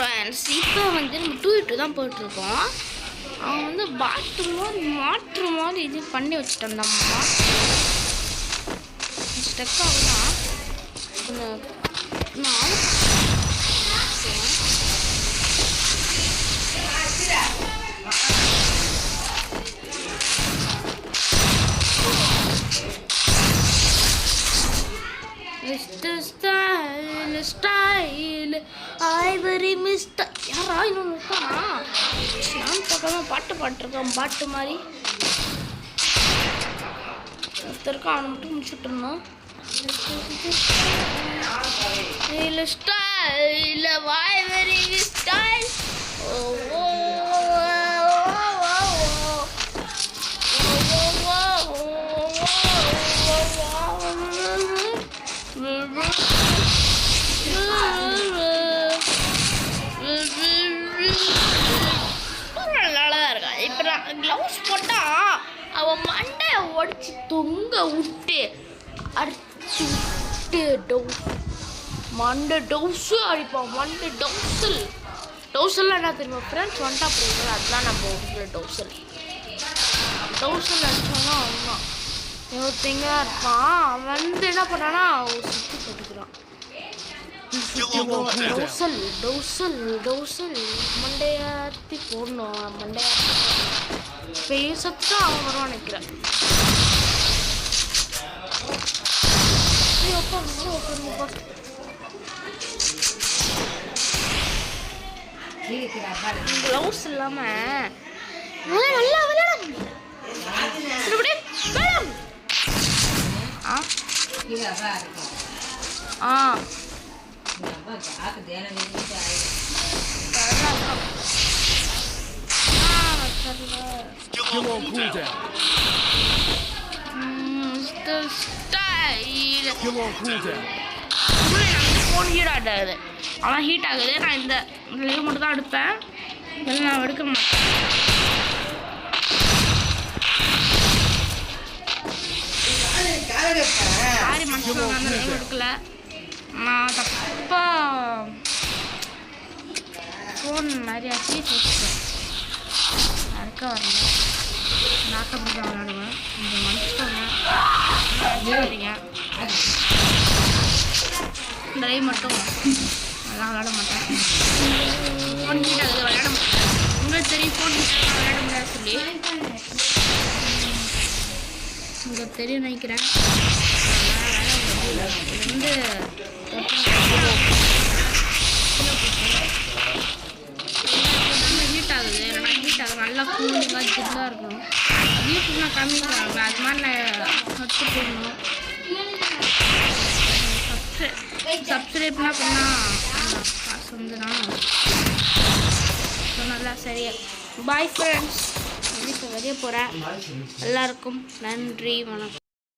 Friends இப்போ வந்து நம்ம டூ டூ தான் போயிட்டுருக்கோம். அவன் வந்து பாட்டு மாதிரி மாற்று மாதிரி இது பண்ணி வச்சுட்டான். அந்த அம்மா ஸ்டெக் ஆகுதான். கொஞ்சம் நான் இன்னொன்று இருக்கானா நான் பக்கமாக பாட்டு பாட்டிருக்கான் பாட்டு மாதிரி. ஒருத்தருக்கும் அவனை மட்டும் முடிச்சுட்டு இருந்தோம் ஸ்டைல் வாய் வெரி ஸ்டைல் ஓ. நல்லா தான் இருக்கான் இப்போ நான் க்ளவுஸ் போட்டா அவன் மண்டையை உடச்சி தொங்க விட்டு அடிச்சு விட்டு டவுஸ் மண்டை டவுஸு அடிப்பான் மண்டை டவுசல் டவுசல்லாம் என்ன தெரியுமா ஃப்ரெண்ட்ஸ் வந்துட்டா போகுது அதுதான் நம்ம ஊரில் டவுசல் டவுசல் அவன் தான். ஒருத்தங்க இருப்பான். அவன் வந்து என்ன பண்ணான்னா அவன் சுற்றி போட்டுக்கிறான் டவுசல் டவுசல் டவுசல் மண்டையாத்தி போடணும் மண்டையாத்தி பேசத்தான் அவன் வருவான் நினைக்கிறேன் ஐயோ, அப்பா, நல்லா உட்காருங்கப்பா. க்ளவுஸ் இல்லாம நல்லா நல்லா ஆ ஆ You on, cool down. Style You on, cool down. Phone heat ஆகாது ஆனால் ஹீட் ஆகுது நான் இந்த லீவ் மட்டும் தான் எடுப்பேன் இதெல்லாம் நான் எடுக்க மாட்டேன் சாரி மனுஷன் நான் லீவ் எடுக்கல நான் தப்பா ஃபோன் நிறையா சீட் வச்சுட்டேன் அடுக்க வரல நாக்கப்படி தான் விளையாடுவேன் இந்த மனுஷங்க லைவ் மட்டும் அதெல்லாம் விளையாட மாட்டேன் ஃபோன் ஆகுது விளையாட மாட்டேன் உங்களுக்கு தெரியும் ஃபோன் ஆகுது விளையாட முடியாது சொல்லி உங்களுக்கு தெரியும் நினைக்கிறேன் அதனால விளையாட முடியல. இது வந்து ஹீட் ஆகுது இல்லைனா ஹீட் ஆகுது நல்லா கூலிங்காக ஜில்லாக இருக்கும் வீட்டுக்கு நான் காமிக்கிறாங்க அது மாதிரி நான் நட்டு போடணும் சப்ஸ்கிரைப்லாம் பண்ணால் காசு வந்து நான் சொன்னல சரி பாய் ஃப்ரெண்ட்ஸ் இப்போ வெளியே போகிறேன் எல்லாருக்கும் நன்றி வணக்கம்